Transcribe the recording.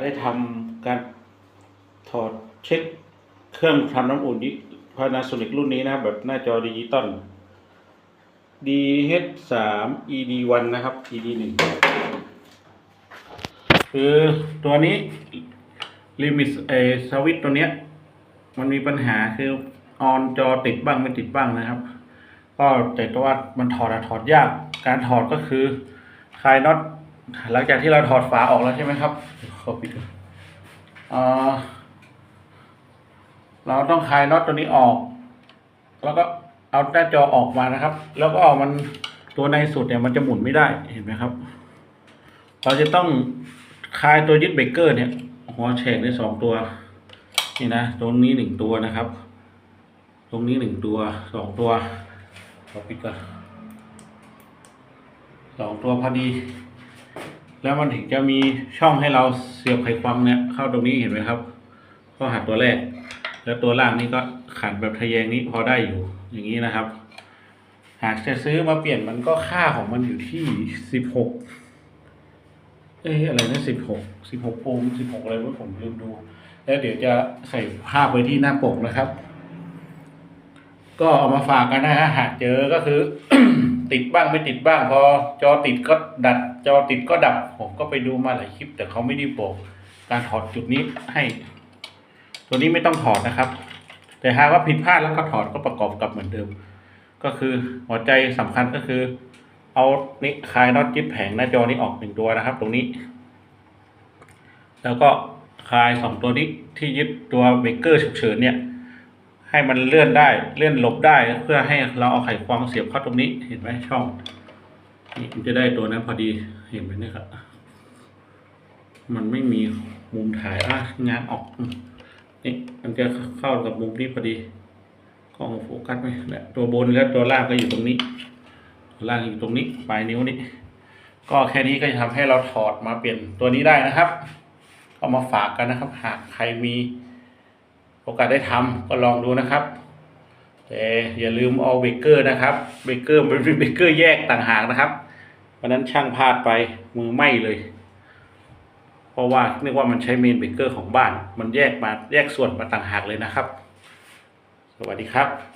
ได้ทำการถอดเช็คเครื่องทำน้ำอุ่นนี้ Panasonic รุ่นนี้นะครับ แบบหน้าจอดิจิตอล DH3 ED1 นะครับ ED1 คือตัวนี้ลิมิตเอสวิตตัวเนี้ย มันมีปัญหาคือออนจอติดบ้างไม่ติดบ้างนะครับ ก็แต่ตัวว่ามันถอดอะถอดยาก การถอดก็คือคลายน็อต หลังจากที่เราถอดฝาออกแล้วใช่ไหมครับขอปิดก่อนเอ่อเราต้องคลายน็อตตัวนี้ออก แล้วก็เอาหน้าจอออกมานะครับ แล้วก็เอามันตัวในสุดเนี่ยมันจะหมุนไม่ได้เห็นไหมครับ เราจะต้องคลายตัวยึดเบรกเกอร์เนี่ยหัวแฉกได้สองตัว นี่นะตรงนี้หนึ่งตัวนะครับ ตรงนี้หนึ่งตัวสองตัวขอปิดก่อนสองตัวพอดี แล้วมันถึงจะมีช่องให้เราเสียบไขควงเนี่ยเข้าตรงนี้เห็นไหมครับก็หักตัวแรก แล้วตัวล่างนี่ก็ขันแบบทะแยงนี้พอได้อยู่อย่างนี้นะครับ หากจะซื้อมาเปลี่ยนมันก็ค่าของมันอยู่ที่สิบหกเอ้อะไรนะสิบหกสิบหกโอห์มสิบหกอะไรวะผมลืมดู แล้วเดี๋ยวจะใส่ภาพไว้ที่หน้าปกนะครับ ก็เอามาฝากกันนะฮะหากเจอก็คือ ติดบ้างไม่ติดบ้าง พอจอติดก็ดัด จอติดก็ดับ ผมก็ไปดูมาหลายคลิป แต่เขาไม่ได้บอกการถอดจุดนี้ให้ ตัวนี้ไม่ต้องถอดนะครับ แต่หากว่าผิดพลาดแล้วก็ถอดก็ประกอบกลับเหมือนเดิม ก็คือหัวใจสำคัญก็คือ เอานี่คลายน็อตยึดแผงหน้าจอนี้ออกหนึ่งตัวนะครับ ตรงนี้ แล้วก็คลายสองตัวนี้ที่ยึดตัวเบรกเกอร์ฉุกเฉินเนี่ย ให้มันเลื่อนได้เลื่อนหลบได้เพื่อให้เราเอาไขควงเสียบเข้าตรงนี้เห็นไหมช่องนี่มันจะได้ตัวนั้นพอดีเห็นไหมเนี่ยครับ มันไม่มีมุมถ่ายอะงานออกนี่มันจะเข้ากับมุมนี้พอดีกล้องโฟกัสไหมและตัวบนและตัวล่างก็อยู่ตรงนี้ตัวล่างอยู่ตรงนี้ปลายนิ้วนี้ก็แค่นี้ก็จะทำให้เราถอดมาเปลี่ยนตัวนี้ได้นะครับเอามาฝากกันนะครับ หากใครมี โอกาสได้ทำก็ลองดูนะครับ แต่อย่าลืมเอาเบรกเกอร์นะครับเบรกเกอร์มันเป็นเบรกเกอร์แยกต่างหากนะครับวันนั้นช่างพลาดไปมือไหม้เลย เพราะว่านึกว่ามันใช้เมนเบรกเกอร์ของบ้าน มันแยกมาแยกส่วนมาต่างหากเลยนะครับ สวัสดีครับ